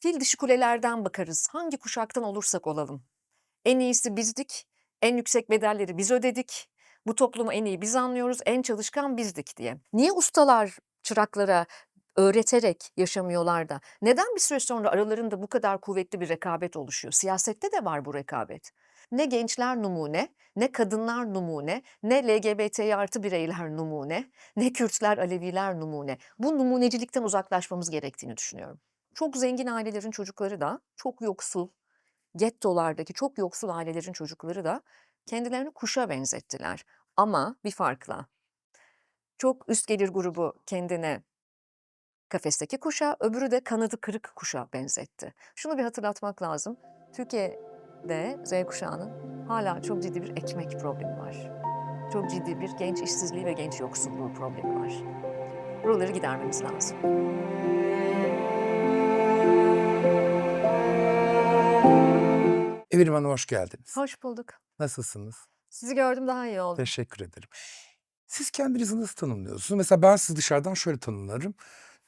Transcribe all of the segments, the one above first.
Fil dişi kulelerden bakarız. Hangi kuşaktan olursak olalım. En iyisi bizdik. En yüksek bedelleri biz ödedik. Bu toplumu en iyi biz anlıyoruz. En çalışkan bizdik diye. Niye ustalar çıraklara öğreterek yaşamıyorlar da? Neden bir süre sonra aralarında bu kadar kuvvetli bir rekabet oluşuyor? Siyasette de var bu rekabet. Ne gençler numune, ne kadınlar numune, ne LGBTİ artı bireyler numune, ne Kürtler, Aleviler numune. Bu numunecilikten uzaklaşmamız gerektiğini düşünüyorum. Çok zengin ailelerin çocukları da, çok yoksul, gettolardaki çok yoksul ailelerin çocukları da kendilerini kuşa benzettiler. Ama bir farkla. Çok üst gelir grubu kendine kafesteki kuşa, öbürü de kanadı kırık kuşa benzetti. Şunu bir hatırlatmak lazım. Türkiye'de Z kuşağının hala çok ciddi bir ekmek problemi var. Çok ciddi bir genç işsizliği ve genç yoksulluğu problemi var. Buraları gidermemiz lazım. Evrim Hanım hoş geldiniz. Hoş bulduk. Nasılsınız? Sizi gördüm daha iyi oldum. Teşekkür ederim. Siz kendinizi nasıl tanımlıyorsunuz? Mesela ben sizi dışarıdan şöyle tanımlarım.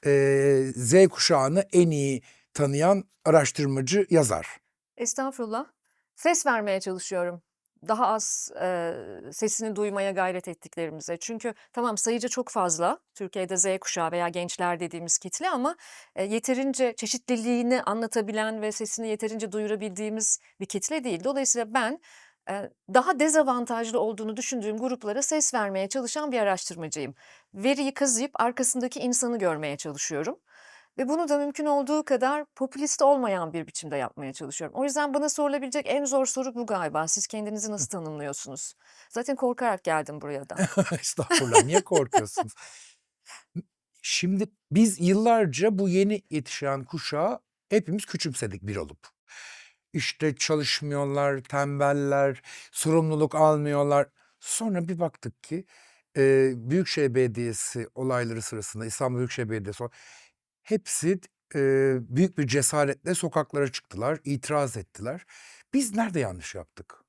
Ee, Z kuşağını en iyi tanıyan araştırmacı, yazar. Estağfurullah. Ses vermeye çalışıyorum. Daha az e, sesini duymaya gayret ettiklerimize. Çünkü tamam sayıca çok fazla Türkiye'de Z kuşağı veya gençler dediğimiz kitle ama e, yeterince çeşitliliğini anlatabilen ve sesini yeterince duyurabildiğimiz bir kitle değil. Dolayısıyla ben e, daha dezavantajlı olduğunu düşündüğüm gruplara ses vermeye çalışan bir araştırmacıyım. Veriyi kazıyıp arkasındaki insanı görmeye çalışıyorum. Ve bunu da mümkün olduğu kadar popülist olmayan bir biçimde yapmaya çalışıyorum. O yüzden bana sorulabilecek en zor soru bu galiba. Siz kendinizi nasıl tanımlıyorsunuz? Zaten korkarak geldim buraya da. Estağfurullah niye korkuyorsunuz? Şimdi biz yıllarca bu yeni yetişen kuşağı hepimiz küçümsedik bir olup. İşte çalışmıyorlar, tembeller, sorumluluk almıyorlar. Sonra bir baktık ki e, Büyükşehir Belediyesi olayları sırasında İstanbul Büyükşehir Belediyesi hepsi e, büyük bir cesaretle sokaklara çıktılar, itiraz ettiler. Biz nerede yanlış yaptık?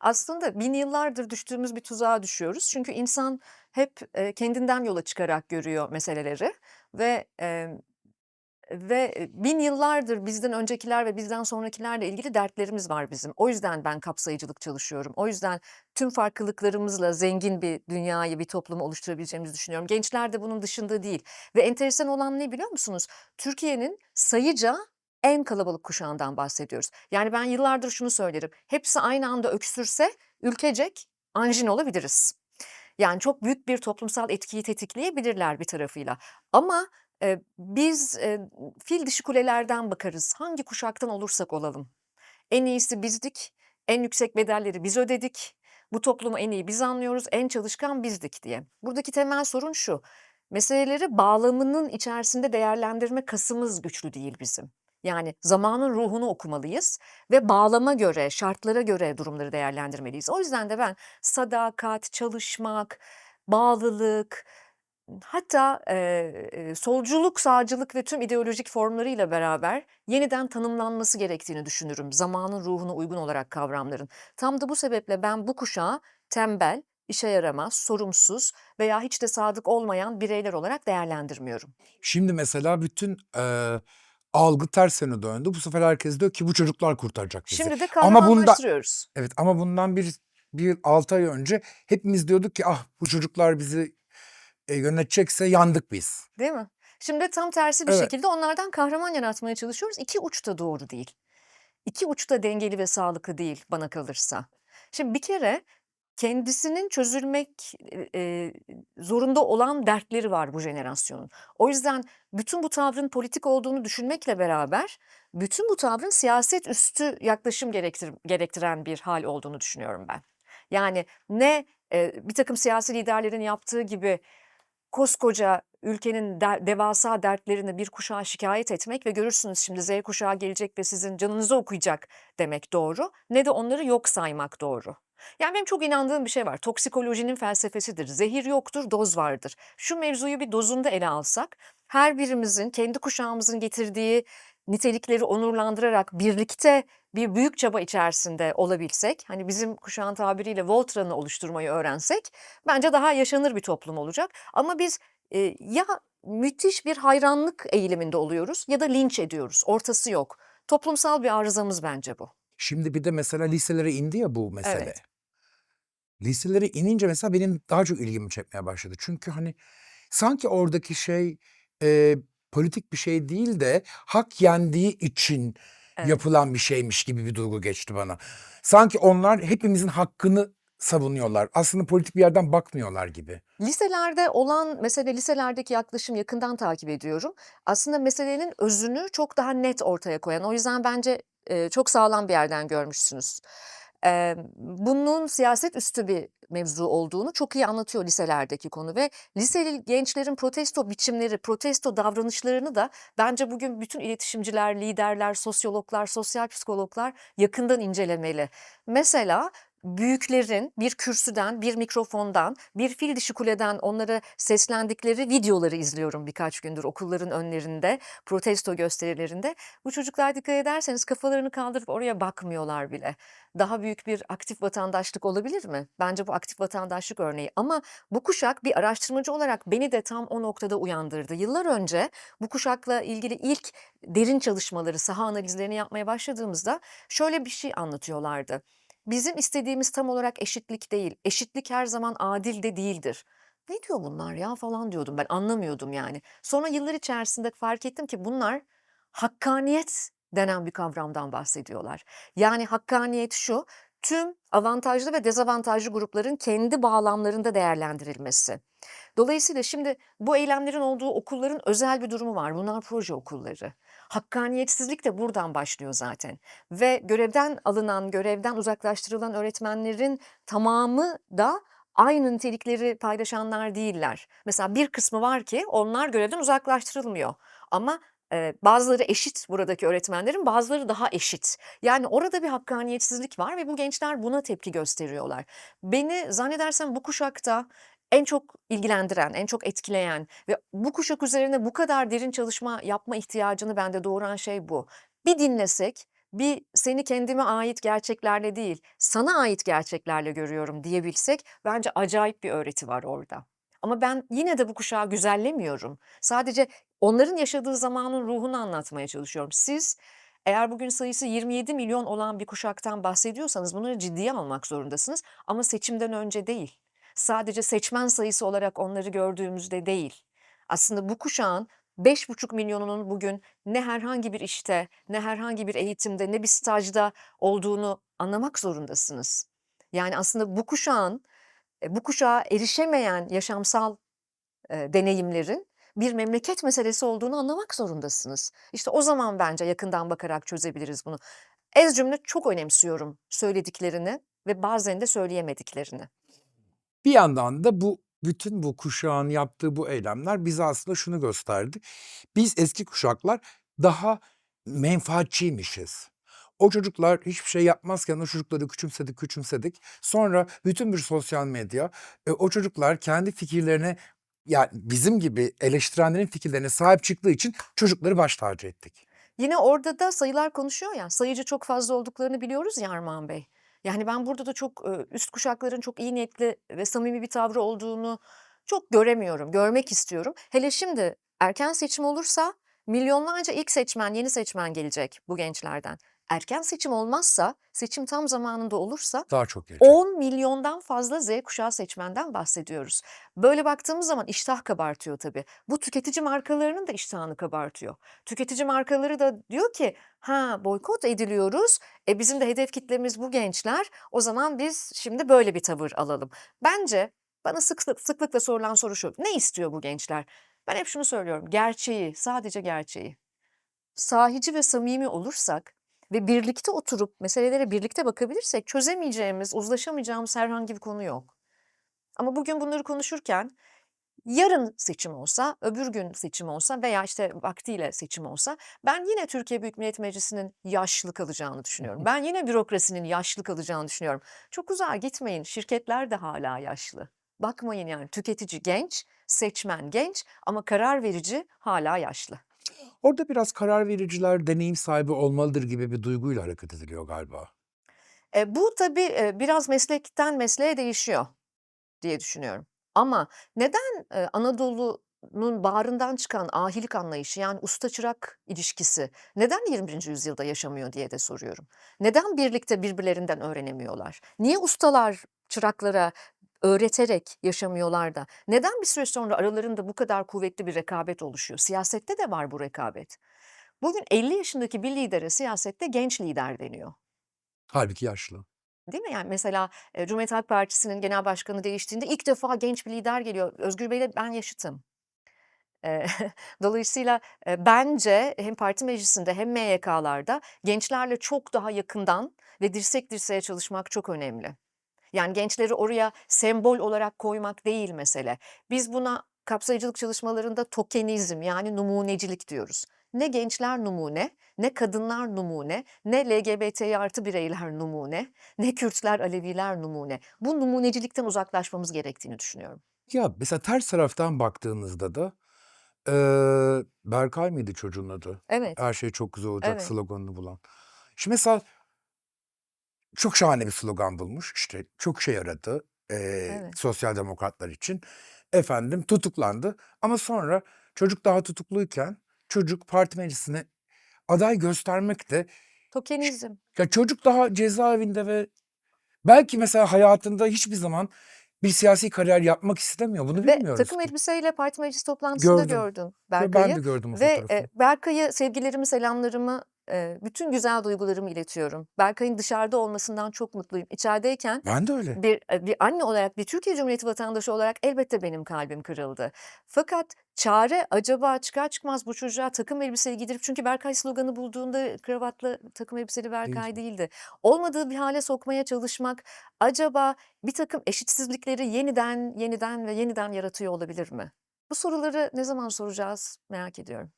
Aslında bin yıllardır düştüğümüz bir tuzağa düşüyoruz. Çünkü insan hep kendinden yola çıkarak görüyor meseleleri ve ve e, bin yıllardır bizden öncekiler ve bizden sonrakilerle ilgili dertlerimiz var bizim. O yüzden ben kapsayıcılık çalışıyorum. O yüzden tüm farklılıklarımızla zengin bir dünyayı, bir toplumu oluşturabileceğimizi düşünüyorum. Gençler de bunun dışında değil. Ve enteresan olan ne biliyor musunuz? Türkiye'nin sayıca en kalabalık kuşağından bahsediyoruz. Yani ben yıllardır şunu söylerim. Hepsi aynı anda öksürse ülkecek anjin olabiliriz. Yani çok büyük bir toplumsal etkiyi tetikleyebilirler bir tarafıyla. Ama biz fil dişi kulelerden bakarız. Hangi kuşaktan olursak olalım. En iyisi bizdik. En yüksek bedelleri biz ödedik. Bu toplumu en iyi biz anlıyoruz. En çalışkan bizdik diye. Buradaki temel sorun şu. Meseleleri bağlamının içerisinde değerlendirme kasımız güçlü değil bizim. Yani zamanın ruhunu okumalıyız ve bağlama göre, şartlara göre durumları değerlendirmeliyiz. O yüzden de ben sadakat, çalışmak, bağlılık, hatta e, solculuk, sağcılık ve tüm ideolojik formlarıyla beraber yeniden tanımlanması gerektiğini düşünürüm. Zamanın ruhuna uygun olarak kavramların. Tam da bu sebeple ben bu kuşağı tembel, işe yaramaz, sorumsuz veya hiç de sadık olmayan bireyler olarak değerlendirmiyorum. Şimdi mesela bütün e, algı ters yöne döndü. Bu sefer herkes diyor ki bu çocuklar kurtaracak bizi. Şimdi de Ama bunda kahramanlaştırıyoruz. evet ama bundan bir bir altı ay önce hepimiz diyorduk ki ah bu çocuklar bizi e, yönetecekse yandık biz. Değil mi? Şimdi tam tersi bir Evet. şekilde onlardan kahraman yaratmaya çalışıyoruz. İki uç da doğru değil. İki uç da dengeli ve sağlıklı değil bana kalırsa. Şimdi bir kere kendisinin çözülmek e, e, zorunda olan dertleri var bu jenerasyonun. O yüzden bütün bu tavrın politik olduğunu düşünmekle beraber bütün bu tavrın siyaset üstü yaklaşım gerektir, gerektiren bir hal olduğunu düşünüyorum ben. Yani ne e, bir takım siyasi liderlerin yaptığı gibi koskoca ülkenin der- devasa dertlerini bir kuşağa şikayet etmek ve görürsünüz şimdi Z kuşağı gelecek ve sizin canınızı okuyacak demek doğru. Ne de onları yok saymak doğru. Yani benim çok inandığım bir şey var. Toksikolojinin felsefesidir. Zehir yoktur, doz vardır. Şu mevzuyu bir dozunda ele alsak, her birimizin kendi kuşağımızın getirdiği nitelikleri onurlandırarak birlikte bir büyük çaba içerisinde olabilsek, hani bizim kuşağın tabiriyle Voltran'ı oluşturmayı öğrensek, bence daha yaşanır bir toplum olacak. Ama biz e, ya müthiş bir hayranlık eğiliminde oluyoruz ya da linç ediyoruz. Ortası yok. Toplumsal bir arızamız bence bu. Şimdi bir de mesela liselere indi ya bu mesele. Evet. Liselere inince mesela benim daha çok ilgimi çekmeye başladı. Çünkü hani sanki oradaki şey e, politik bir şey değil de hak yendiği için Evet. yapılan bir şeymiş gibi bir duygu geçti bana. Sanki onlar hepimizin hakkını savunuyorlar. Aslında politik bir yerden bakmıyorlar gibi. Liselerde olan mesele liselerdeki yaklaşım yakından takip ediyorum. Aslında meselenin özünü çok daha net ortaya koyan. O yüzden bence e, çok sağlam bir yerden görmüşsünüz. E, bunun siyaset üstü bir mevzu olduğunu çok iyi anlatıyor liselerdeki konu ve liseli gençlerin protesto biçimleri, protesto davranışlarını da bence bugün bütün iletişimciler, liderler, sosyologlar, sosyal psikologlar yakından incelemeli. Mesela büyüklerin bir kürsüden, bir mikrofondan, bir fil dişi kuleden onlara seslendikleri videoları izliyorum birkaç gündür okulların önlerinde, protesto gösterilerinde. Bu çocuklar dikkat ederseniz kafalarını kaldırıp oraya bakmıyorlar bile. Daha büyük bir aktif vatandaşlık olabilir mi? Bence bu aktif vatandaşlık örneği ama bu kuşak bir araştırmacı olarak beni de tam o noktada uyandırdı. Yıllar önce bu kuşakla ilgili ilk derin çalışmaları, saha analizlerini yapmaya başladığımızda şöyle bir şey anlatıyorlardı. Bizim istediğimiz tam olarak eşitlik değil. Eşitlik her zaman adil de değildir. Ne diyor bunlar ya falan diyordum ben anlamıyordum yani. Sonra yıllar içerisinde fark ettim ki bunlar hakkaniyet denen bir kavramdan bahsediyorlar. Yani hakkaniyet şu, tüm avantajlı ve dezavantajlı grupların kendi bağlamlarında değerlendirilmesi. Dolayısıyla şimdi bu eylemlerin olduğu okulların özel bir durumu var. Bunlar proje okulları. Hakkaniyetsizlik de buradan başlıyor zaten. Ve görevden alınan, görevden uzaklaştırılan öğretmenlerin tamamı da aynı nitelikleri paylaşanlar değiller. Mesela bir kısmı var ki onlar görevden uzaklaştırılmıyor. Ama bazıları eşit buradaki öğretmenlerin, bazıları daha eşit. Yani orada bir hakkaniyetsizlik var ve bu gençler buna tepki gösteriyorlar. Beni zannedersem bu kuşakta en çok ilgilendiren, en çok etkileyen ve bu kuşak üzerine bu kadar derin çalışma yapma ihtiyacını bende doğuran şey bu. Bir dinlesek, bir seni kendime ait gerçeklerle değil, sana ait gerçeklerle görüyorum diyebilsek bence acayip bir öğreti var orada. Ama ben yine de bu kuşağı güzellemiyorum. Sadece onların yaşadığı zamanın ruhunu anlatmaya çalışıyorum. Siz eğer bugün sayısı 27 milyon olan bir kuşaktan bahsediyorsanız bunları ciddiye almak zorundasınız ama seçimden önce değil. Sadece seçmen sayısı olarak onları gördüğümüzde değil. Aslında bu kuşağın 5,5 milyonunun bugün ne herhangi bir işte, ne herhangi bir eğitimde, ne bir stajda olduğunu anlamak zorundasınız. Yani aslında bu kuşağın, e, bu kuşağa erişemeyen yaşamsal e, deneyimlerin bir memleket meselesi olduğunu anlamak zorundasınız. İşte o zaman bence yakından bakarak çözebiliriz bunu. Ez cümle çok önemsiyorum söylediklerini ve bazen de söyleyemediklerini. Bir yandan da bu bütün bu kuşağın yaptığı bu eylemler bize aslında şunu gösterdi. Biz eski kuşaklar daha menfaatçiymişiz. O çocuklar hiçbir şey yapmazken o çocukları küçümsedik küçümsedik. Sonra bütün bir sosyal medya e, o çocuklar kendi fikirlerine yani bizim gibi eleştirenlerin fikirlerine sahip çıktığı için çocukları baş tacı ettik. Yine orada da sayılar konuşuyor ya, sayıcı çok fazla olduklarını biliyoruz ya Armağan Bey. Yani ben burada da çok üst kuşakların çok iyi niyetli ve samimi bir tavrı olduğunu çok göremiyorum, görmek istiyorum. Hele şimdi erken seçim olursa milyonlarca ilk seçmen, yeni seçmen gelecek bu gençlerden. Erken seçim olmazsa, seçim tam zamanında olursa Daha çok gelecek. 10 milyondan fazla Z kuşağı seçmenden bahsediyoruz. Böyle baktığımız zaman iştah kabartıyor tabii. Bu tüketici markalarının da iştahını kabartıyor. Tüketici markaları da diyor ki ha boykot ediliyoruz. E bizim de hedef kitlemiz bu gençler. O zaman biz şimdi böyle bir tavır alalım. Bence bana sıklık, sıklıkla sorulan soru şu. Ne istiyor bu gençler? Ben hep şunu söylüyorum. Gerçeği, sadece gerçeği. Sahici ve samimi olursak ve birlikte oturup meselelere birlikte bakabilirsek çözemeyeceğimiz, uzlaşamayacağımız herhangi bir konu yok. Ama bugün bunları konuşurken yarın seçim olsa, öbür gün seçim olsa veya işte vaktiyle seçim olsa ben yine Türkiye Büyük Millet Meclisi'nin yaşlı kalacağını düşünüyorum. Ben yine bürokrasinin yaşlı kalacağını düşünüyorum. Çok uzağa gitmeyin. Şirketler de hala yaşlı. Bakmayın yani tüketici genç, seçmen genç ama karar verici hala yaşlı. Orada biraz karar vericiler deneyim sahibi olmalıdır gibi bir duyguyla hareket ediliyor galiba. E, bu tabii e, biraz meslekten mesleğe değişiyor diye düşünüyorum. Ama neden e, Anadolu toplumun bağrından çıkan ahilik anlayışı yani usta çırak ilişkisi neden 21. yüzyılda yaşamıyor diye de soruyorum. Neden birlikte birbirlerinden öğrenemiyorlar? Niye ustalar çıraklara öğreterek yaşamıyorlar da neden bir süre sonra aralarında bu kadar kuvvetli bir rekabet oluşuyor? Siyasette de var bu rekabet. Bugün 50 yaşındaki bir lidere siyasette genç lider deniyor. Halbuki yaşlı. Değil mi? Yani mesela Cumhuriyet Halk Partisi'nin genel başkanı değiştiğinde ilk defa genç bir lider geliyor. Özgür Bey'le ben yaşıtım. Dolayısıyla, bence hem parti meclisinde hem MYK'larda gençlerle çok daha yakından ve dirsek dirseğe çalışmak çok önemli. Yani gençleri oraya sembol olarak koymak değil mesele. Biz buna kapsayıcılık çalışmalarında tokenizm yani numunecilik diyoruz. Ne gençler numune, ne kadınlar numune, ne LGBTİ artı bireyler numune, ne Kürtler, Aleviler numune. Bu numunecilikten uzaklaşmamız gerektiğini düşünüyorum. Ya mesela ters taraftan baktığınızda da eee, Berkay mıydı çocuğun adı? Evet, Her şey çok güzel olacak evet. sloganını bulan. Şimdi mesela çok şahane bir slogan bulmuş. İşte çok şey yaradı eee, Evet. sosyal demokratlar için. Efendim tutuklandı ama sonra çocuk daha tutukluyken çocuk parti meclisine aday göstermek de Tokenizm. ya çocuk daha cezaevinde ve belki mesela hayatında hiçbir zaman bir siyasi kariyer yapmak istemiyor. Bunu Ve bilmiyoruz takım ki. elbiseyle parti meclis toplantısında Gördüm. gördün Ve ben Berkay'ı de gördüm o ve, fotoğrafı. eee, Berkay'a sevgilerimi, selamlarımı, bütün güzel duygularımı iletiyorum. Berkay'ın dışarıda olmasından çok mutluyum. İçerideyken Ben de öyle. bir, bir anne olarak, bir Türkiye Cumhuriyeti vatandaşı olarak elbette benim kalbim kırıldı. Fakat çare acaba çıkar çıkmaz bu çocuğa takım elbiseyi giydirip çünkü Berkay sloganı bulduğunda kravatlı takım elbiseli Berkay Değil. değildi. Olmadığı bir hale sokmaya çalışmak acaba birtakım eşitsizlikleri yeniden, yeniden ve yeniden yaratıyor olabilir mi? Bu soruları ne zaman soracağız merak ediyorum.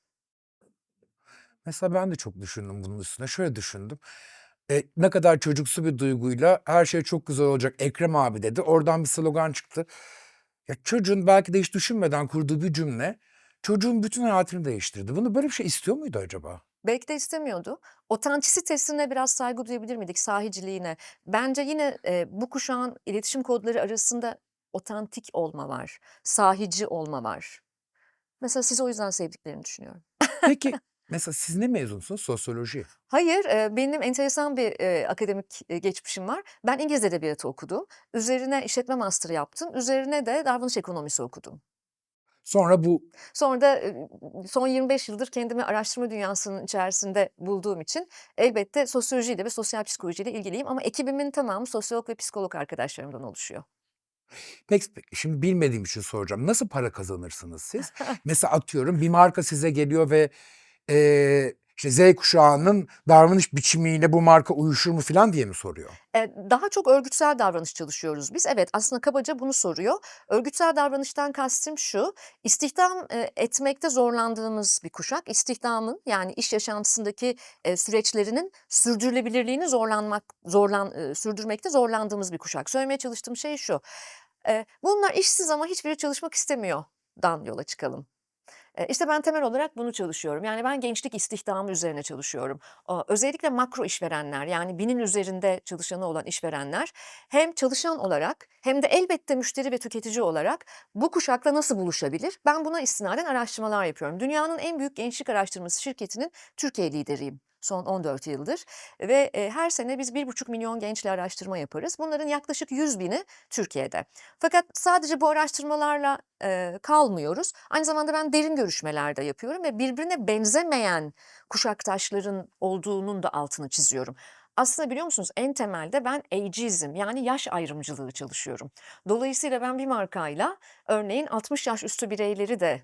Mesela ben de çok düşündüm bunun üstüne. Şöyle düşündüm. E, ne kadar çocuksu bir duyguyla her şey çok güzel olacak Ekrem abi dedi. Oradan bir slogan çıktı. Ya çocuğun belki de hiç düşünmeden kurduğu bir cümle çocuğun bütün hayatını değiştirdi. Bunu böyle bir şey istiyor muydu acaba? Belki de istemiyordu. Otantisitesine biraz saygı duyabilir miydik, sahiciliğine? Bence yine, eee, bu kuşağın iletişim kodları arasında otantik olma var, sahici olma var. Mesela sizi o yüzden sevdiklerini düşünüyorum. Peki mesela siz ne mezunsunuz? Sosyoloji. Hayır, benim enteresan bir, akademik, geçmişim var. Ben İngiliz edebiyatı okudum. Üzerine işletme master yaptım. Üzerine de davranış ekonomisi okudum. Sonra bu Sonra da, son 25 yıldır kendimi araştırma dünyasının içerisinde bulduğum için elbette sosyolojiyle ve sosyal psikolojiyle ilgiliyim ama ekibimin tamamı sosyolog ve psikolog arkadaşlarımdan oluşuyor. Peki, peki, şimdi bilmediğim için soracağım. Nasıl para kazanırsınız siz? Mesela atıyorum bir marka size geliyor ve eee, işte Z kuşağının davranış biçimiyle bu marka uyuşur mu falan diye mi soruyor? Eee, daha çok örgütsel davranış çalışıyoruz biz. Evet, aslında kabaca bunu soruyor. Örgütsel davranıştan kastım şu, istihdam, eee, etmekte zorlandığımız bir kuşak. İstihdamın yani iş yaşantısındaki, eee, süreçlerinin sürdürülebilirliğini zorlanmak zorlan sürdürmekte zorlandığımız bir kuşak. Söylemeye çalıştığım şey şu, bunlar işsiz ama hiçbiri çalışmak istemiyordan yola çıkalım. İşte ben temel olarak bunu çalışıyorum. Yani ben gençlik istihdamı üzerine çalışıyorum. Özellikle makro işverenler yani 1000'in üzerinde çalışanı olan işverenler hem çalışan olarak hem de elbette müşteri ve tüketici olarak bu kuşakla nasıl buluşabilir? Ben buna istinaden araştırmalar yapıyorum. Dünyanın en büyük gençlik araştırması şirketinin Türkiye lideriyim son 14 yıldır ve, eee, her sene biz 1,5 milyon gençle araştırma yaparız. Bunların yaklaşık 100.000'i Türkiye'de. Fakat sadece bu araştırmalarla, eee, kalmıyoruz. Aynı zamanda ben derin görüşmeler de yapıyorum ve birbirine benzemeyen kuşaktaşların olduğunun da altını çiziyorum. Aslında biliyor musunuz en temelde ben ageism yani yaş ayrımcılığı çalışıyorum. Dolayısıyla ben bir markayla örneğin 60 yaş üstü bireyleri de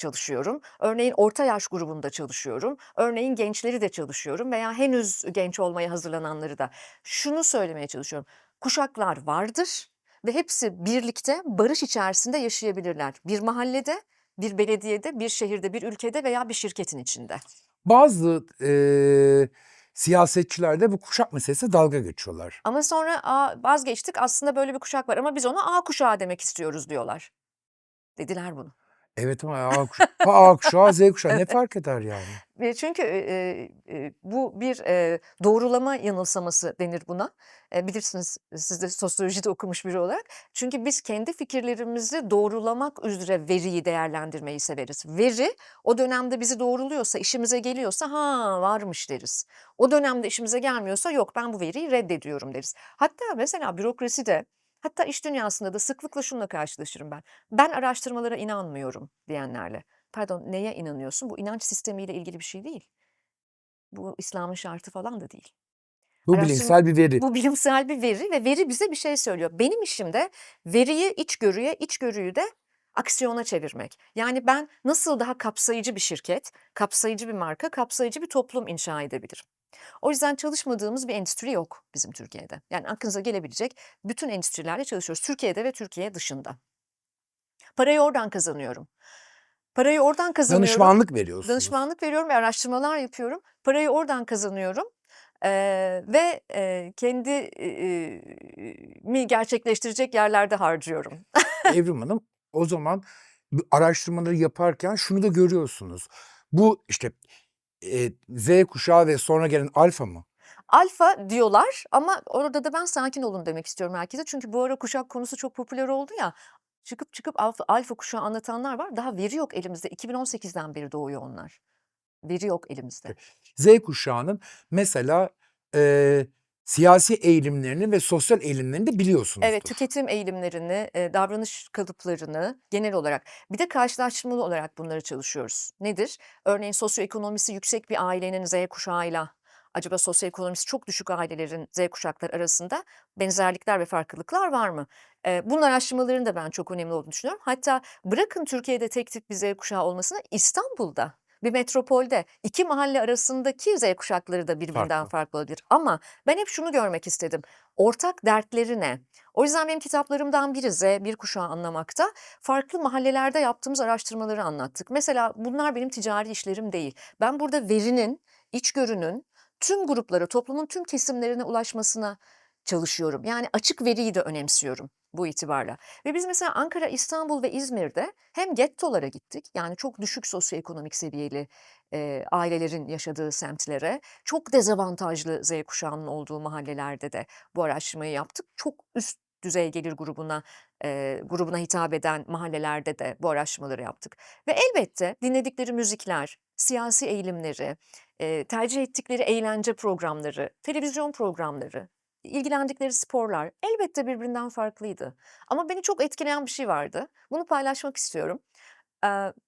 çalışıyorum. Örneğin orta yaş grubunda çalışıyorum. Örneğin gençleri de çalışıyorum veya henüz genç olmaya hazırlananları da. Şunu söylemeye çalışıyorum. Kuşaklar vardır ve hepsi birlikte barış içerisinde yaşayabilirler. Bir mahallede, bir belediyede, bir şehirde, bir ülkede veya bir şirketin içinde. Bazı eee, siyasetçiler de bu kuşak meselesine dalga geçiyorlar. Ama sonra a, vazgeçtik aslında böyle bir kuşak var ama biz ona A kuşağı demek istiyoruz diyorlar. Dediler bunu. Evet ama A kuşağı, A kuşağı, Z kuşağı ne fark eder yani? Çünkü, eee, eee, bu bir, eee, doğrulama yanılsaması denir buna. Eee, bilirsiniz siz de sosyolojide okumuş biri olarak. Çünkü biz kendi fikirlerimizi doğrulamak üzere veriyi değerlendirmeyi severiz. Veri o dönemde bizi doğruluyorsa, işimize geliyorsa ha varmış deriz. O dönemde işimize gelmiyorsa yok ben bu veriyi reddediyorum deriz. Hatta mesela bürokraside hatta iş dünyasında da sıklıkla şununla karşılaşırım ben. Ben araştırmalara inanmıyorum diyenlerle. Pardon neye inanıyorsun? Bu inanç sistemiyle ilgili bir şey değil. Bu İslam'ın şartı falan da değil. Bu Araştırma bilimsel bir veri. bu bilimsel bir veri ve veri bize bir şey söylüyor. Benim işim de veriyi içgörüye, içgörüyü de aksiyona çevirmek. Yani ben nasıl daha kapsayıcı bir şirket, kapsayıcı bir marka, kapsayıcı bir toplum inşa edebilirim? O yüzden çalışmadığımız bir endüstri yok bizim Türkiye'de. Yani aklınıza gelebilecek bütün endüstrilerle çalışıyoruz. Türkiye'de ve Türkiye dışında. Parayı oradan kazanıyorum. Parayı oradan kazanıyorum. Danışmanlık veriyorsunuz. Danışmanlık veriyorum ve araştırmalar yapıyorum. Parayı oradan kazanıyorum. Eee, ve, eee, kendi, mi gerçekleştirecek yerlerde harcıyorum. Evrim Hanım, o zaman araştırmaları yaparken şunu da görüyorsunuz. Bu işte, eee, Z kuşağı ve sonra gelen alfa mı? Alfa diyorlar ama orada da ben sakin olun demek istiyorum herkese. Çünkü bu ara kuşak konusu çok popüler oldu ya. Çıkıp çıkıp alfa alfa kuşağı anlatanlar var. Daha veri yok elimizde. 2018'den beri doğuyor onlar. Veri yok elimizde. Z kuşağının mesela, eee, siyasi eğilimlerini ve sosyal eğilimlerini de Evet, biliyorsunuzdur. tüketim eğilimlerini, davranış kalıplarını genel olarak bir de karşılaştırmalı olarak bunları çalışıyoruz. Nedir? Örneğin sosyoekonomisi yüksek bir ailenin Z kuşağıyla acaba sosyoekonomisi çok düşük ailelerin Z kuşakları arasında benzerlikler ve farklılıklar var mı? Eee, bunun araştırmalarının da ben çok önemli olduğunu düşünüyorum. Hatta bırakın Türkiye'de tek tip bir Z kuşağı olmasını İstanbul'da bir metropolde 2 mahalle arasındaki Z kuşakları da birbirinden Farklı. farklı olabilir. Ama ben hep şunu görmek istedim. Ortak dertleri ne? O yüzden benim kitaplarımdan biri Z1 kuşağı anlamakta. Farklı mahallelerde yaptığımız araştırmaları anlattık. Mesela bunlar benim ticari işlerim değil. Ben burada verinin, içgörünün tüm gruplara, toplumun tüm kesimlerine ulaşmasına çalışıyorum. Yani açık veriyi de önemsiyorum bu itibarla. Ve biz mesela Ankara, İstanbul ve İzmir'de hem gettolara gittik. Yani çok düşük sosyoekonomik seviyeli eee, ailelerin yaşadığı semtlere, çok dezavantajlı Z kuşağının olduğu mahallelerde de bu araştırmayı yaptık. Çok üst düzey gelir grubuna eee, grubuna hitap eden mahallelerde de bu araştırmaları yaptık. Ve elbette dinledikleri müzikler, siyasi eğilimleri, eee, tercih ettikleri eğlence programları, televizyon programları, ilgilendikleri sporlar elbette birbirinden farklıydı. Ama beni çok etkileyen bir şey vardı. Bunu paylaşmak istiyorum.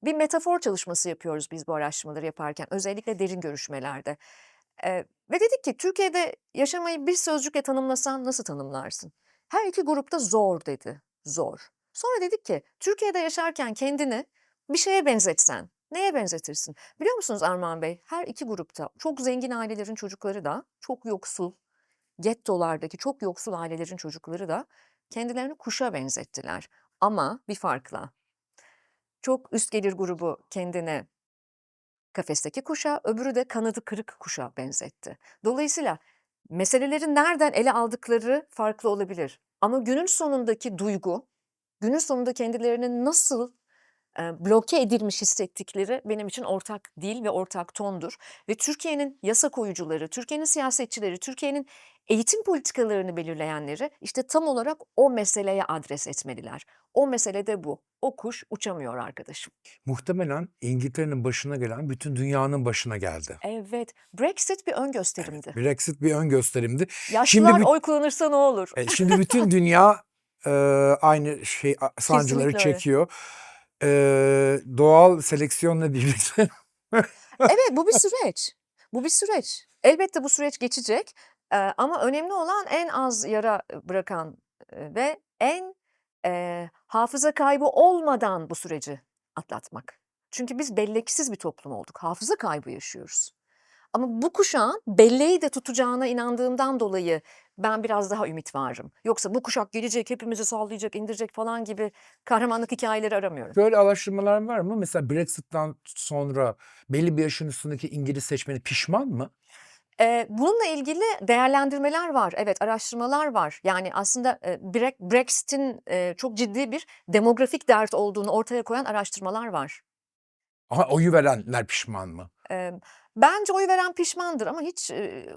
Bir metafor çalışması yapıyoruz biz bu araştırmaları yaparken, özellikle derin görüşmelerde. Ve dedik ki Türkiye'de yaşamayı bir sözcükle tanımlasan nasıl tanımlarsın? Her iki grupta zor dedi. Zor. Sonra dedik ki Türkiye'de yaşarken kendini bir şeye benzetsen neye benzetirsin? Biliyor musunuz Armağan Bey? Her iki grupta çok zengin ailelerin çocukları da çok yoksul, gettolardaki çok yoksul ailelerin çocukları da kendilerini kuşa benzettiler. Ama bir farkla. Çok üst gelir grubu kendine kafesteki kuşa, öbürü de kanadı kırık kuşa benzetti. Dolayısıyla meselelerin nereden ele aldıkları farklı olabilir. Ama günün sonundaki duygu, günün sonunda kendilerini nasıl bloke edilmiş hissettikleri benim için ortak dil ve ortak tondur. Ve Türkiye'nin yasa koyucuları, Türkiye'nin siyasetçileri, Türkiye'nin eğitim politikalarını belirleyenleri işte tam olarak o meseleye adres etmeliler. O mesele de bu. O kuş uçamıyor arkadaşım. Muhtemelen İngiltere'nin başına gelen bütün dünyanın başına geldi. Evet, Brexit bir ön Evet, gösterimdi. Brexit bir ön gösterimdi. Şimdi Yaşlılar büt- oy kullanırsa ne olur? e, şimdi bütün dünya eee, aynı şey sancıları Kesinlikle öyle. Eee, doğal seleksiyonla birlikte Evet, bu bir süreç. Bu bir süreç. Elbette bu süreç geçecek. Eee, ama önemli olan en az yara bırakan ve en eee, hafıza kaybı olmadan bu süreci atlatmak. Çünkü biz belleksiz bir toplum olduk. Hafıza kaybı yaşıyoruz. Ama bu kuşağın belleği de tutacağına inandığımdan dolayı ben biraz daha ümit varım. Yoksa bu kuşak gelecek, hepimizi sallayacak, indirecek falan gibi kahramanlık hikayeleri aramıyorum. Böyle araştırmalar var mı? Mesela Brexit'ten sonra belli bir yaşın üstündeki İngiliz seçmeni pişman mı? Bununla ilgili değerlendirmeler var. Evet, araştırmalar var. Yani aslında, Brexit'in, çok ciddi bir demografik dert olduğunu ortaya koyan araştırmalar var. Ama oyu verenler pişman mı? Emm, bence oy veren pişmandır ama hiç,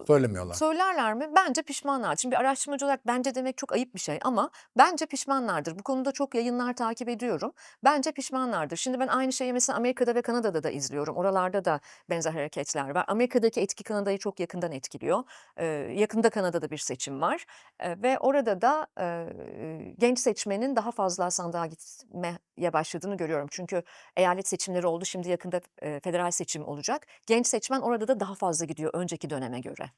Söylemiyorlar. söylerler mi? Bence pişmanlar. Şimdi bir araştırmacı olarak bence demek çok ayıp bir şey ama bence pişmanlardır. Bu konuda çok yayınlar takip ediyorum. Bence pişmanlardır. Şimdi ben aynı şeyi mesela Amerika'da ve Kanada'da da izliyorum. Oralarda da benzer hareketler var. Amerika'daki etki Kanada'yı çok yakından etkiliyor. Eee, yakında Kanada'da bir seçim var, eee, ve orada da, eee, genç seçmenin daha fazla sandığa gitmeye başladığını görüyorum. Çünkü eyalet seçimleri oldu. Şimdi yakında, eee, federal seçim olacak. Genç seçmen orada da daha fazla gidiyor önceki döneme göre.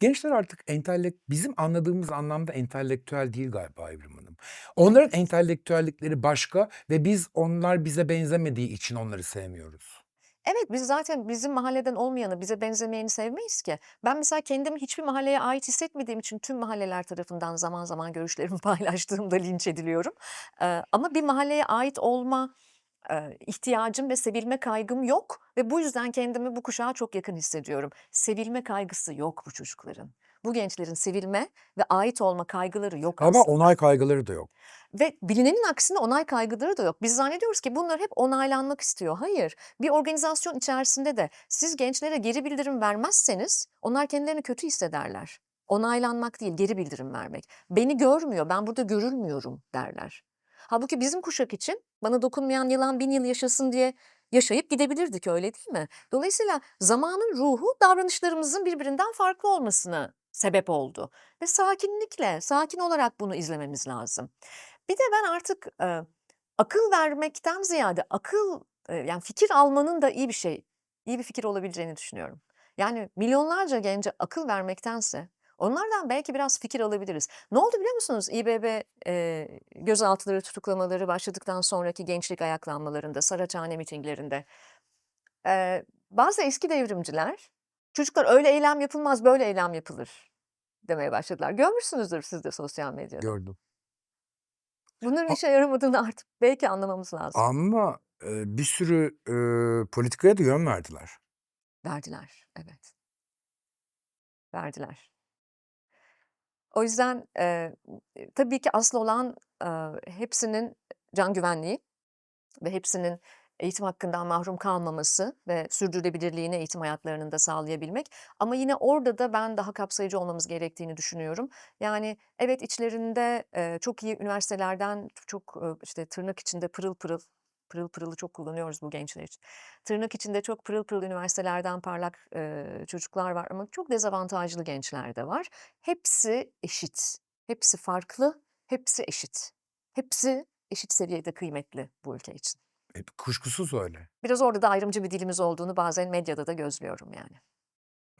Gençler artık entellek bizim anladığımız anlamda entelektüel değil galiba Evrim Hanım. Onların entelektüellikleri başka ve biz onlar bize benzemediği için onları sevmiyoruz. Evet, biz zaten bizim mahalleden olmayanı, bize benzemeyeni sevmeyiz ki. Ben mesela kendimi hiçbir mahalleye ait hissetmediğim için tüm mahalleler tarafından zaman zaman görüşlerimi paylaştığımda linç ediliyorum. Eee, ama bir mahalleye ait olma, ihtiyacım ve sevilme kaygım yok ve bu yüzden kendimi bu kuşağa çok yakın hissediyorum. Sevilme kaygısı yok bu çocukların. Bu gençlerin sevilme ve ait olma kaygıları yok Ama aslında. onay kaygıları da yok. Ve bilinenin aksine onay kaygıları da yok. Biz zannediyoruz ki bunlar hep onaylanmak istiyor. Hayır, bir organizasyon içerisinde de siz gençlere geri bildirim vermezseniz onlar kendilerini kötü hissederler. Onaylanmak değil, geri bildirim vermek. Beni görmüyor, ben burada görülmüyorum derler. Halbuki bizim kuşak için bana dokunmayan yılan bin yıl yaşasın diye yaşayıp gidebilirdik öyle değil mi? Dolayısıyla zamanın ruhu davranışlarımızın birbirinden farklı olmasına sebep oldu. Ve sakinlikle, sakin olarak bunu izlememiz lazım. Bir de ben artık, eee, akıl vermekten ziyade akıl, eee, yani fikir almanın da iyi bir şey, iyi bir fikir olabileceğini düşünüyorum. Yani milyonlarca gence akıl vermektense onlardan belki biraz fikir alabiliriz. Ne oldu biliyor musunuz? İBB, eee, gözaltıları, tutuklamaları başladıktan sonraki gençlik ayaklanmalarında, Saraçhane mitinglerinde, eee, bazı eski devrimciler, "Çocuklar öyle eylem yapılmaz, böyle eylem yapılır." demeye başladılar. Görmüşsünüzdür siz de sosyal medyada. Gördüm. Bunların işe yaramadığını artık belki anlamamız lazım. Ama, eee, bir sürü, eee, politikaya da yön verdiler. Verdiler, evet. Verdiler. O yüzden, eee, tabii ki asıl olan, eee, hepsinin can güvenliği ve hepsinin eğitim hakkından mahrum kalmaması ve sürdürülebilirliğini eğitim hayatlarının da sağlayabilmek. Ama yine orada da ben daha kapsayıcı olmamız gerektiğini düşünüyorum. Yani evet, içlerinde, eee, çok iyi üniversitelerden çok, eee, işte, tırnak içinde pırıl pırıl, pırıl pırılı çok kullanıyoruz bu gençler için. Tırnak içinde çok pırıl pırıl üniversitelerden parlak, eee, çocuklar var ama çok dezavantajlı gençler de var. Hepsi eşit, hepsi farklı, hepsi eşit. Hepsi eşit seviyede kıymetli bu ülke için. E, kuşkusuz öyle. Biraz orada da ayrımcı bir dilimiz olduğunu bazen medyada da gözlüyorum yani.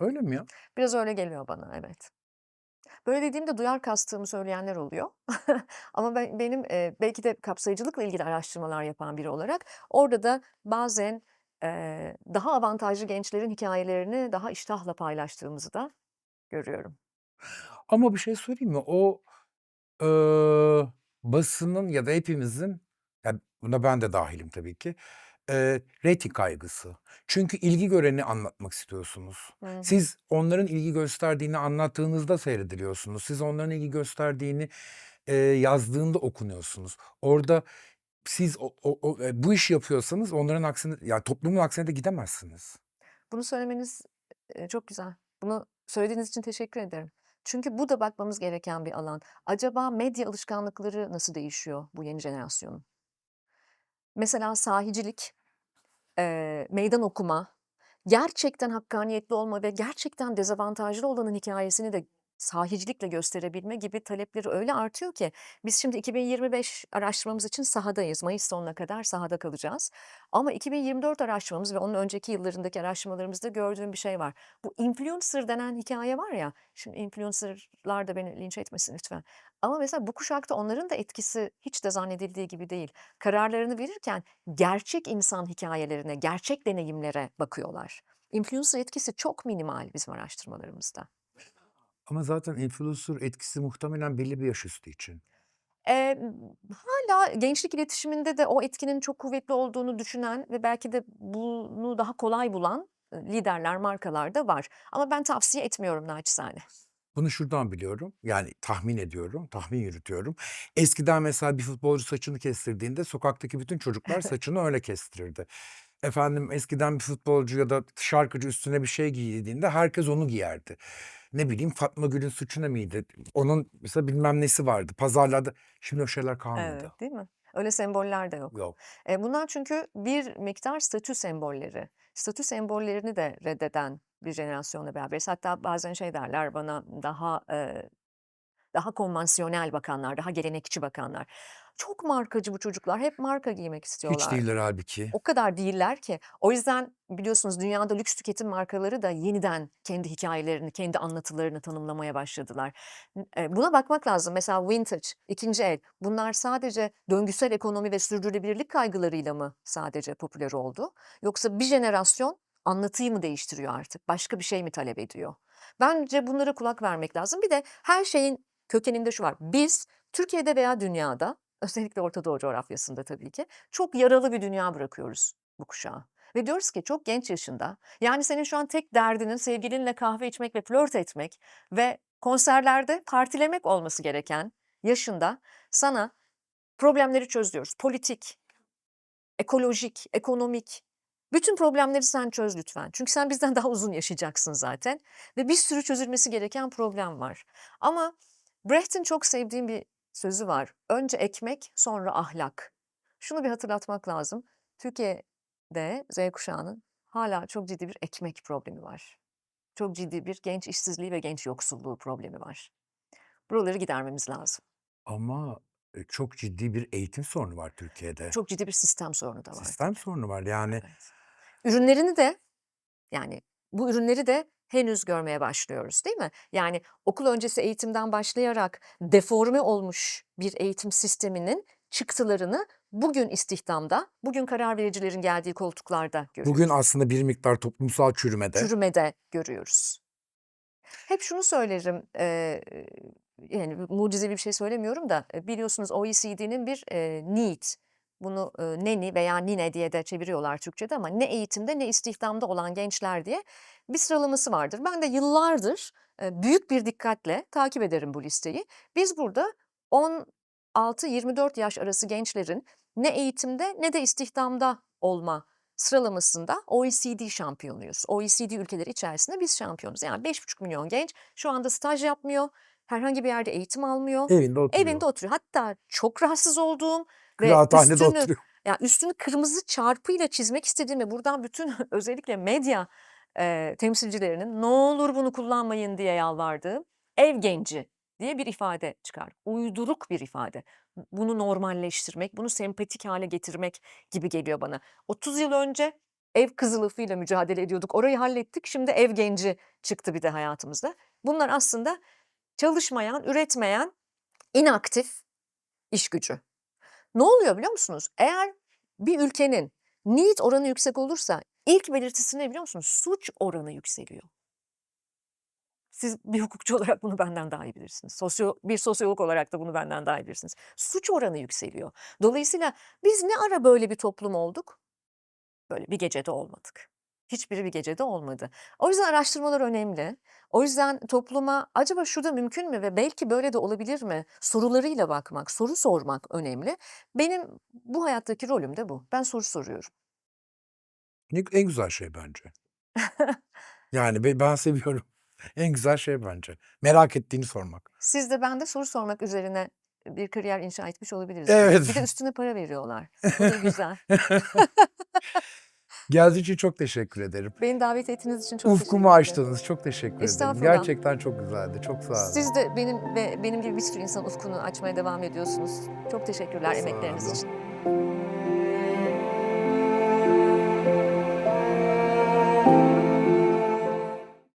Öyle mi ya? Biraz öyle geliyor bana, evet. Böyle dediğimde duyar kastığımı söyleyenler oluyor. Ama ben benim, eee, belki de kapsayıcılıkla ilgili araştırmalar yapan biri olarak orada da bazen, eee, daha avantajlı gençlerin hikâyelerini daha iştahla paylaştığımızı da görüyorum. Ama bir şey söyleyeyim mi? O, eee, basının ya da hepimizin, ya buna ben de dâhilim tabii ki, eee, reyting kaygısı. Çünkü ilgi göreni anlatmak istiyorsunuz. Hı. Siz onların ilgi gösterdiğini anlattığınızda seyrediliyorsunuz. Siz onların ilgi gösterdiğini, eee, yazdığında okunuyorsunuz. Orada siz o o o bu işi yapıyorsanız onların aksine, ya toplumun aksine de gidemezsiniz. Bunu söylemeniz, eee, çok güzel. Bunu söylediğiniz için teşekkür ederim. Çünkü bu da bakmamız gereken bir alan. Acaba medya alışkanlıkları nasıl değişiyor bu yeni jenerasyonun? Mesela sahicilik, eee, meydan okuma, gerçekten hakkaniyetli olma ve gerçekten dezavantajlı olanın hikâyesini de sahicilikle gösterebilme gibi talepleri öyle artıyor ki biz şimdi 2025 araştırmamız için sahadayız. Mayıs sonuna kadar sahada kalacağız. Ama 2024 araştırmamız ve onun önceki yıllarındaki araştırmalarımızda gördüğüm bir şey var. Bu influencer denen hikâye var ya, şimdi influencer'lar da beni linç etmesin lütfen. Ama mesela bu kuşakta onların da etkisi hiç de zannedildiği gibi değil. Kararlarını verirken gerçek insan hikâyelerine, gerçek deneyimlere bakıyorlar. Influencer etkisi çok minimal bizim araştırmalarımızda. Ama zaten influencer etkisi muhtemelen belli bir yaş üstü için. Eee, hâlâ gençlik iletişiminde de o etkinin çok kuvvetli olduğunu düşünen ve belki de bunu daha kolay bulan liderler, markalar da var. Ama ben tavsiye etmiyorum naçizane. Bunu şuradan biliyorum. Yani tahmin ediyorum, tahmin yürütüyorum. Eskiden mesela bir futbolcu saçını kestirdiğinde sokaktaki bütün çocuklar saçını öyle kestirirdi. Efendim eskiden bir futbolcu ya da şarkıcı üstüne bir şey giydiğinde herkes onu giyerdi. Ne bileyim Fatma Gül'ün suçu ne miydi? Onun mesela bilmem nesi vardı. Pazarlarda şimdi o şeyler kalmadı. Evet, değil mi? Öyle semboller de yok. Yok. E, bunlar çünkü bir miktar statü sembolleri. Statü sembollerini de reddeden bir jenerasyonla beraberiz. Hatta bazen şey derler bana daha e, daha konvansiyonel bakanlar, daha gelenekçi bakanlar. Çok markacı bu çocuklar. Hep marka giymek istiyorlar. Hiç değiller halbuki. O kadar değiller ki. O yüzden biliyorsunuz dünyada lüks tüketim markaları da yeniden kendi hikayelerini, kendi anlatılarını tanımlamaya başladılar. Buna bakmak lazım. Mesela vintage, ikinci el. Bunlar sadece döngüsel ekonomi ve sürdürülebilirlik kaygılarıyla mı sadece popüler oldu? Yoksa bir jenerasyon anlatıyı mı değiştiriyor artık? Başka bir şey mi talep ediyor? Bence bunlara kulak vermek lazım. Bir de her şeyin kökeninde şu var. Biz Türkiye'de veya dünyada özellikle Orta Doğu coğrafyasında tabii ki çok yaralı bir dünya bırakıyoruz bu kuşağa. Ve diyoruz ki çok genç yaşında yani senin şu an tek derdinin sevgilinle kahve içmek ve flört etmek ve konserlerde partilemek olması gereken yaşında sana problemleri çözüyoruz. Politik, ekolojik, ekonomik bütün problemleri sen çöz lütfen. Çünkü sen bizden daha uzun yaşayacaksın zaten ve bir sürü çözülmesi gereken problem var. Ama Brecht'in çok sevdiğim bir sözü var. Önce ekmek, sonra ahlak. Şunu bir hatırlatmak lazım. Türkiye'de Z kuşağının hala çok ciddi bir ekmek problemi var. Çok ciddi bir genç işsizliği ve genç yoksulluğu problemi var. Buraları gidermemiz lazım. Ama e, çok ciddi bir eğitim sorunu var Türkiye'de. Çok ciddi bir sistem sorunu da var. Sistem sorunu var. Yani Evet. Ürünlerini de yani bu ürünleri de henüz görmeye başlıyoruz değil mi? Yani okul öncesi eğitimden başlayarak deforme olmuş bir eğitim sisteminin çıktılarını bugün istihdamda, bugün karar vericilerin geldiği koltuklarda görüyoruz. bugün aslında bir miktar toplumsal çürümede. Çürümede görüyoruz. Hep şunu söylerim, eee, yani mucizevi bir şey söylemiyorum da e, biliyorsunuz OECD'nin bir e, NEET, bunu e, neni veya nine diye de çeviriyorlar Türkçe'de ama ne eğitimde ne istihdamda olan gençler diye bir sıralaması vardır. Ben de yıllardır e, büyük bir dikkatle takip ederim bu listeyi. Biz burada 16-24 yaş arası gençlerin ne eğitimde ne de istihdamda olma sıralamasında OECD şampiyonuyuz. OECD ülkeleri içerisinde biz şampiyonuz. Yani 5,5 milyon genç şu anda staj yapmıyor, herhangi bir yerde eğitim almıyor. Evinde oturuyor. Evinde oturuyor. Hatta çok rahatsız olduğum Kıraathanede üstünü oturuyor. ya üstünü kırmızı çarpıyla çizmek istediğimi buradan bütün özellikle medya e, temsilcilerinin ne olur bunu kullanmayın diye yalvardığım ev genci diye bir ifade çıkar. Uyduruk bir ifade. Bunu normalleştirmek, bunu sempatik hale getirmek gibi geliyor bana. 30 yıl önce ev kızılığıyla mücadele ediyorduk. Orayı hallettik. Şimdi ev genci çıktı bir de hayatımızda. Bunlar aslında çalışmayan, üretmeyen, inaktif iş gücü. Ne oluyor biliyor musunuz? Eğer bir ülkenin need oranı yüksek olursa ilk belirtisi ne biliyor musunuz? Suç oranı yükseliyor. Siz bir hukukçu olarak bunu benden daha iyi bilirsiniz. Sosyo, bir sosyolog olarak da bunu benden daha iyi bilirsiniz. Suç oranı yükseliyor. Dolayısıyla biz ne ara böyle bir toplum olduk? Böyle bir gecede olmadık. Hiçbiri bir gecede olmadı. O yüzden araştırmalar önemli. O yüzden topluma acaba şurada mümkün mü ve belki böyle de olabilir mi sorularıyla bakmak, soru sormak önemli. Benim bu hayattaki rolüm de bu. Ben soru soruyorum. Ne- En güzel şey bence. Yani be- ben seviyorum. En güzel şey bence. Merak ettiğini sormak. Siz de ben de soru sormak üzerine bir kariyer inşa etmiş olabiliriz. Evet. Bir de üstüne para veriyorlar. Bu da güzel. Geldiğin için çok teşekkür ederim. Beni davet ettiğiniz için çok Ufkumu teşekkür ederim. açtınız. Çok teşekkür ederim. Estağfurullah. Gerçekten çok güzeldi. Çok sağ olun. Siz de benim ve benim gibi bir sürü insan ufkunu açmaya devam ediyorsunuz. Çok teşekkürler emekleriniz için.